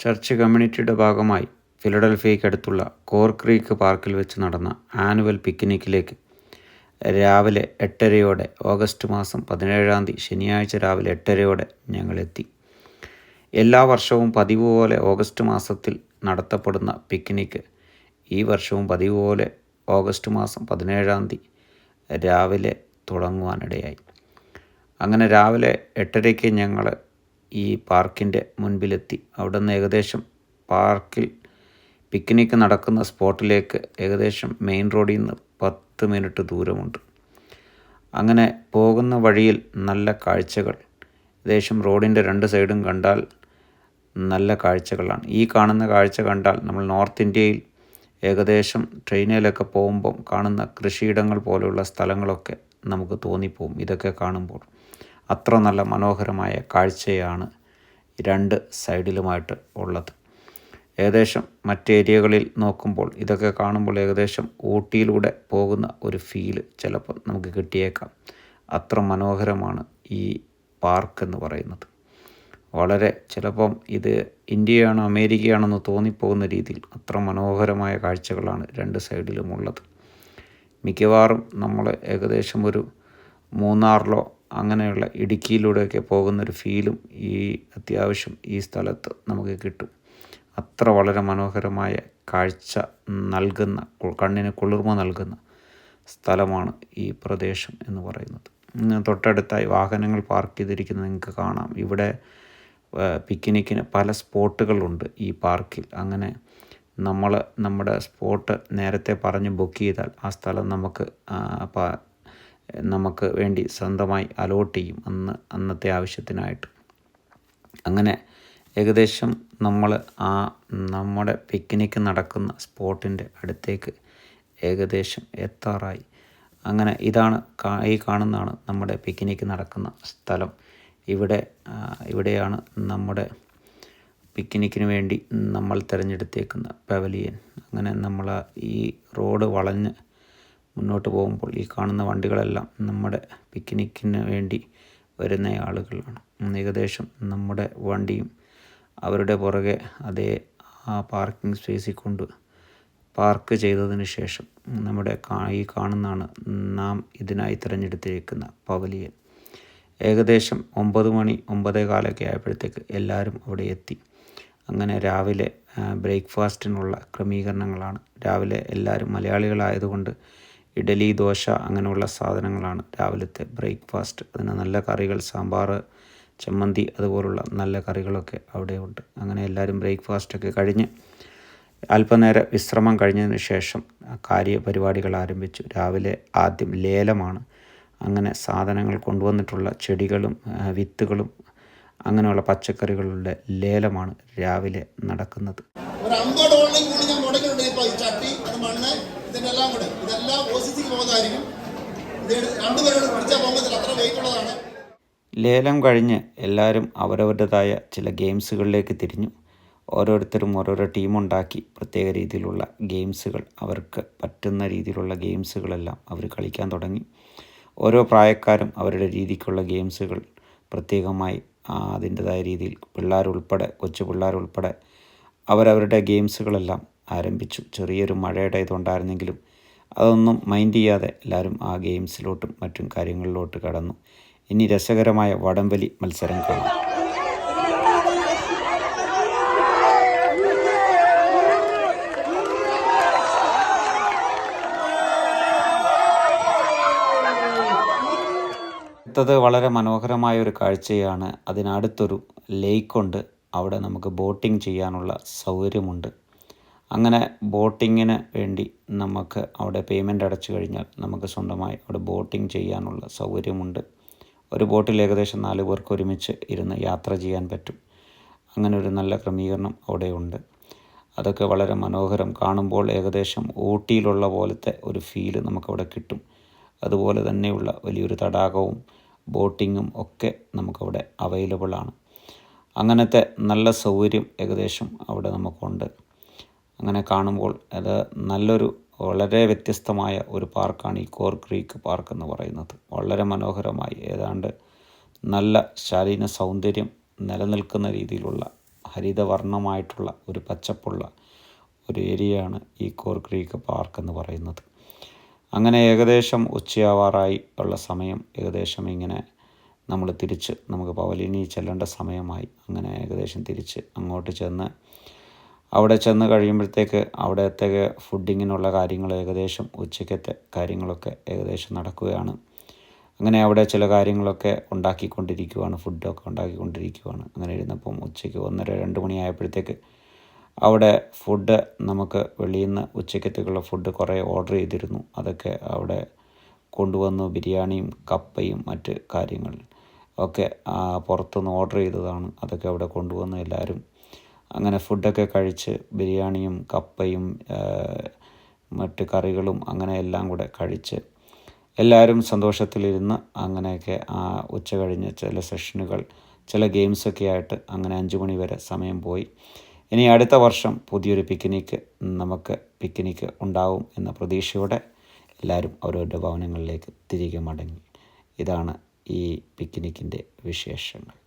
Church കമ്മ്യൂണിറ്റിയുടെ ഭാഗമായി ഫിലഡൽഫിയയ്ക്കടുത്തുള്ള core creek പാർക്കിൽ വെച്ച് നടന്ന ആനുവൽ പിക്നിക്കിലേക്ക് രാവിലെ എട്ടരയോടെ ഓഗസ്റ്റ് മാസം പതിനേഴാം തീയതി ശനിയാഴ്ച രാവിലെ എട്ടരയോടെ ഞങ്ങളെത്തി. എല്ലാ വർഷവും പതിവ് പോലെ ഓഗസ്റ്റ് മാസത്തിൽ നടത്തപ്പെടുന്ന പിക്നിക്ക് ഈ വർഷവും പതിവ് പോലെ ഓഗസ്റ്റ് മാസം പതിനേഴാം തീയതി രാവിലെ തുടങ്ങുവാനിടയായി. അങ്ങനെ രാവിലെ എട്ടരയ്ക്ക് ഞങ്ങൾ ഈ പാർക്കിന്റെ മുൻപിലെത്തി. അവിടെ നിന്ന് ഏകദേശം പാർക്കിൽ പിക്നിക്ക് നടക്കുന്ന സ്പോട്ടിലേക്ക് ഏകദേശം മെയിൻ റോഡിൽ നിന്ന് പത്ത് മിനിറ്റ് ദൂരമുണ്ട്. അങ്ങനെ പോകുന്ന വഴിയിൽ നല്ല കാഴ്ചകൾ. ഏകദേശം റോഡിന്റെ രണ്ട് സൈഡും കണ്ടാൽ നല്ല കാഴ്ചകളാണ്. ഈ കാണുന്ന കാഴ്ച കണ്ടാൽ നമ്മൾ നോർത്ത് ഇന്ത്യയിൽ ഏകദേശം ട്രെയിനിലൊക്കെ പോകുമ്പം കാണുന്ന കൃഷിയിടങ്ങൾ പോലെയുള്ള സ്ഥലങ്ങളൊക്കെ നമുക്ക് തോന്നിപ്പോവും. ഇതൊക്കെ കാണുമ്പോൾ. അത്ര നല്ല മനോഹരമായ കാഴ്ചയാണ് രണ്ട് സൈഡിലുമായിട്ട് ഉള്ളത്. ഏകദേശം മറ്റ് ഏരിയകളിൽ നോക്കുമ്പോൾ ഇതൊക്കെ കാണുമ്പോൾ ഏകദേശം ഊട്ടിയിലൂടെ പോകുന്ന ഒരു ഫീൽ ചിലപ്പോൾ നമുക്ക് കിട്ടിയേക്കാം. അത്ര മനോഹരമാണ് ഈ പാർക്ക് എന്ന് പറയുന്നത്. വളരെ ചിലപ്പം ഇത് ഇന്ത്യയാണോ അമേരിക്കയാണെന്ന് തോന്നിപ്പോകുന്ന രീതിയിൽ അത്ര മനോഹരമായ കാഴ്ചകളാണ് രണ്ട് സൈഡിലുമുള്ളത് മിക്കവാറും നമ്മൾ ഏകദേശം ഒരു മൂന്നാറിലോ അങ്ങനെയുള്ള ഇടുക്കിയിലൂടെയൊക്കെ പോകുന്നൊരു ഫീലും ഈ അത്യാവശ്യം ഈ സ്ഥലത്ത് നമുക്ക് കിട്ടും. അത്ര വളരെ മനോഹരമായ കാഴ്ച നൽകുന്ന കണ്ണിന് കുളിർമ നൽകുന്ന സ്ഥലമാണ് ഈ പ്രദേശം എന്ന് പറയുന്നത്. തൊട്ടടുത്തായി വാഹനങ്ങൾ പാർക്ക് ചെയ്തിരിക്കുന്നത് നിങ്ങൾക്ക് കാണാം. ഇവിടെ പിക്നിക്കിന് പല സ്പോട്ടുകളുണ്ട് ഈ പാർക്കിൽ. അങ്ങനെ നമ്മൾ നമ്മുടെ സ്പോട്ട് നേരത്തെ പറഞ്ഞ് ബുക്ക് ചെയ്താൽ ആ സ്ഥലം നമുക്ക് നമുക്ക് വേണ്ടി സ്വന്തമായി അലോട്ട് ചെയ്യും അന്ന് അന്നത്തെ ആവശ്യത്തിനായിട്ട്. അങ്ങനെ ഏകദേശം നമ്മൾ ആ നമ്മുടെ പിക്നിക്ക് നടക്കുന്ന സ്പോട്ടിന്റെ അടുത്തേക്ക് ഏകദേശം എത്താറായി. അങ്ങനെ ഇതാണ് ഈ കാണുന്നതാണ് നമ്മുടെ പിക്നിക്ക് നടക്കുന്ന സ്ഥലം. ഇവിടെ ഇവിടെയാണ് നമ്മുടെ പിക്നിക്കിന് വേണ്ടി നമ്മൾ തിരഞ്ഞെടുത്തേക്കുന്ന പവലിയൻ അങ്ങനെ നമ്മൾ ഈ റോഡ് വളഞ്ഞ് മുന്നോട്ട് പോകുമ്പോൾ ഈ കാണുന്ന വണ്ടികളെല്ലാം നമ്മുടെ പിക്നിക്കിന് വേണ്ടി വരുന്ന ആളുകളാണ്. ഏകദേശം നമ്മുടെ വണ്ടിയും അവരുടെ പുറകെ അതേ ആ പാർക്കിംഗ് സ്പേസിൽ കൊണ്ട് പാർക്ക് ചെയ്തതിന് ശേഷം നമ്മുടെ ഈ കാണുന്നതാണ് നാം ഇതിനായി തിരഞ്ഞെടുത്തിരിക്കുന്ന പവലിയൻ. ഏകദേശം ഒമ്പത് മണി ഒമ്പതേ കാലൊക്കെ ആയപ്പോഴത്തേക്ക് എല്ലാവരും അവിടെ എത്തി. അങ്ങനെ രാവിലെ ബ്രേക്ക്ഫാസ്റ്റിനുള്ള ക്രമീകരണങ്ങളാണ്. രാവിലെ എല്ലാവരും മലയാളികളായതുകൊണ്ട് ഇഡലി ദോശ അങ്ങനെയുള്ള സാധനങ്ങളാണ് രാവിലത്തെ ബ്രേക്ക്ഫാസ്റ്റ്. അതിന് നല്ല കറികൾ സാമ്പാർ ചമ്മന്തി അതുപോലുള്ള നല്ല കറികളൊക്കെ അവിടെയുണ്ട് അങ്ങനെ എല്ലാവരും ബ്രേക്ക്ഫാസ്റ്റൊക്കെ കഴിഞ്ഞ് അല്പനേരം വിശ്രമം കഴിഞ്ഞതിന് ശേഷം കാര്യപരിപാടികൾ ആരംഭിച്ചു. രാവിലെ ആദ്യം ലേലമാണ്. അങ്ങനെ സാധനങ്ങൾ കൊണ്ടുവന്നിട്ടുള്ള ചെടികളും വിത്തുകളും അങ്ങനെയുള്ള പച്ചക്കറികളുടെ ലേലമാണ് രാവിലെ നടക്കുന്നത്. ഒരു ഇതിനെല്ലാം കൂടെ. ഇതെല്ലാം ഒ സി സിക്ക് പോകുന്നതായിരിക്കും വെയിറ്റ് ഉള്ളതാണ്. ലേലം കഴിഞ്ഞ് എല്ലാവരും അവരവരുടേതായ ചില ഗെയിംസുകളിലേക്ക് തിരിഞ്ഞു. ഓരോരുത്തരും ഓരോരോ ടീമുണ്ടാക്കി പ്രത്യേക രീതിയിലുള്ള ഗെയിംസുകൾ അവർക്ക് പറ്റുന്ന രീതിയിലുള്ള ഗെയിംസുകളെല്ലാം അവർ കളിക്കാൻ തുടങ്ങി. ഓരോ പ്രായക്കാരും അവരുടെ രീതിക്കുള്ള ഗെയിംസുകൾ പ്രത്യേകമായി അതിന്റെതായ രീതിയിൽ പിള്ളേരുൾപ്പെടെ കൊച്ചു പിള്ളേരുൾപ്പെടെ അവരവരുടെ ഗെയിംസുകളെല്ലാം ആരംഭിച്ചു. ചെറിയൊരു മഴയുടെ ഇതുണ്ടായിരുന്നെങ്കിലും അതൊന്നും മൈൻഡ് ചെയ്യാതെ എല്ലാവരും ആ ഗെയിംസിലോട്ടും മറ്റും കാര്യങ്ങളിലോട്ട് കടന്നു. ഇനി രസകരമായ വടംവലി മത്സരം കാണാം. അടുത്തത് വളരെ മനോഹരമായ ഒരു കാഴ്ചയാണ്. അതിനടുത്തൊരു ലേക്കുണ്ട് അവിടെ നമുക്ക് ബോട്ടിംഗ് ചെയ്യാനുള്ള സൗകര്യമുണ്ട്. അങ്ങനെ ബോട്ടിങ്ങിന് വേണ്ടി നമുക്ക് അവിടെ പേയ്മെന്റ് അടച്ചു കഴിഞ്ഞാൽ നമുക്ക് സ്വന്തമായി അവിടെ ബോട്ടിംഗ് ചെയ്യാനുള്ള സൗകര്യമുണ്ട്. ഒരു ബോട്ടിൽ ഏകദേശം നാല് പേർക്ക് ഒരുമിച്ച് ഇരുന്ന് യാത്ര ചെയ്യാൻ പറ്റും. അങ്ങനെ ഒരു നല്ല ക്രമീകരണം അവിടെയുണ്ട് അതൊക്കെ വളരെ മനോഹരം. കാണുമ്പോൾ ഏകദേശം ഊട്ടിയിലുള്ള പോലത്തെ ഒരു ഫീൽ നമുക്കവിടെ കിട്ടും. അതുപോലെ തന്നെയുള്ള വലിയൊരു തടാകവും ബോട്ടിങ്ങും ഒക്കെ നമുക്കവിടെ അവൈലബിളാണ് അങ്ങനത്തെ നല്ല സൗകര്യം ഏകദേശം അവിടെ നമുക്കുണ്ട്. അങ്ങനെ കാണുമ്പോൾ അത് നല്ലൊരു വളരെ വ്യത്യസ്തമായ ഒരു പാർക്കാണ് ഈ കോർ ക്രീക്ക് പാർക്ക് എന്ന് പറയുന്നത്. വളരെ മനോഹരമായി ഏതാണ്ട് നല്ല ശാലീന സൗന്ദര്യം നിലനിൽക്കുന്ന രീതിയിലുള്ള ഹരിതവർണമായിട്ടുള്ള ഒരു പച്ചപ്പുള്ള ഒരു ഏരിയയാണ് ഈ കോർ ക്രീക്ക് പാർക്ക് എന്ന് പറയുന്നത്. അങ്ങനെ ഏകദേശം ഉച്ചയാവാറായി ഉള്ള സമയം ഏകദേശം ഇങ്ങനെ നമ്മൾ തിരിച്ച് നമുക്ക് പവലിനി ചെല്ലേണ്ട സമയമായി. അങ്ങനെ ഏകദേശം തിരിച്ച് അങ്ങോട്ട് ചെന്ന് അവിടെ ചെന്ന് കഴിയുമ്പോഴത്തേക്ക് അവിടത്തേക്ക് ഫുഡിങ്ങിനുള്ള കാര്യങ്ങൾ ഏകദേശം ഉച്ചയ്ക്കത്തെ കാര്യങ്ങളൊക്കെ ഏകദേശം നടക്കുകയാണ്. അങ്ങനെ അവിടെ ചില കാര്യങ്ങളൊക്കെ ഉണ്ടാക്കിക്കൊണ്ടിരിക്കുവാണ് ഫുഡൊക്കെ ഉണ്ടാക്കിക്കൊണ്ടിരിക്കുവാണ്. അങ്ങനെ ഇരുന്നപ്പം ഉച്ചയ്ക്ക് ഒന്നര രണ്ട് മണിയായപ്പോഴത്തേക്ക് അവിടെ ഫുഡ് നമുക്ക് വെളിയിൽ നിന്ന് ഉച്ചയ്ക്കത്തേക്കുള്ള ഫുഡ് കുറേ ഓർഡർ ചെയ്തിരുന്നു. അതൊക്കെ അവിടെ കൊണ്ടുവന്നു ബിരിയാണിയും കപ്പയും മറ്റ് കാര്യങ്ങൾ ഒക്കെ പുറത്തുനിന്ന് ഓർഡർ ചെയ്തതാണ്. അതൊക്കെ അവിടെ കൊണ്ടുവന്നു എല്ലാവരും അങ്ങനെ ഫുഡൊക്കെ കഴിച്ച് ബിരിയാണിയും കപ്പയും മറ്റ് കറികളും അങ്ങനെ എല്ലാം കൂടെ കഴിച്ച് എല്ലാവരും സന്തോഷത്തിലിരുന്ന് അങ്ങനെയൊക്കെ ആ ഉച്ച കഴിഞ്ഞ് ചില സെഷനുകൾ ചില ഗെയിംസൊക്കെ ആയിട്ട് അങ്ങനെ അഞ്ച് മണി വരെ സമയം പോയി. ഇനി അടുത്ത വർഷം പുതിയൊരു പിക്നിക്ക് നമുക്ക് പിക്നിക്ക് ഉണ്ടാവും എന്ന പ്രതീക്ഷയോടെ എല്ലാവരും അവരവരുടെ ഭവനങ്ങളിലേക്ക് തിരികെ മടങ്ങി. ഇതാണ് ഈ പിക്നിക്കിന്റെ വിശേഷങ്ങൾ.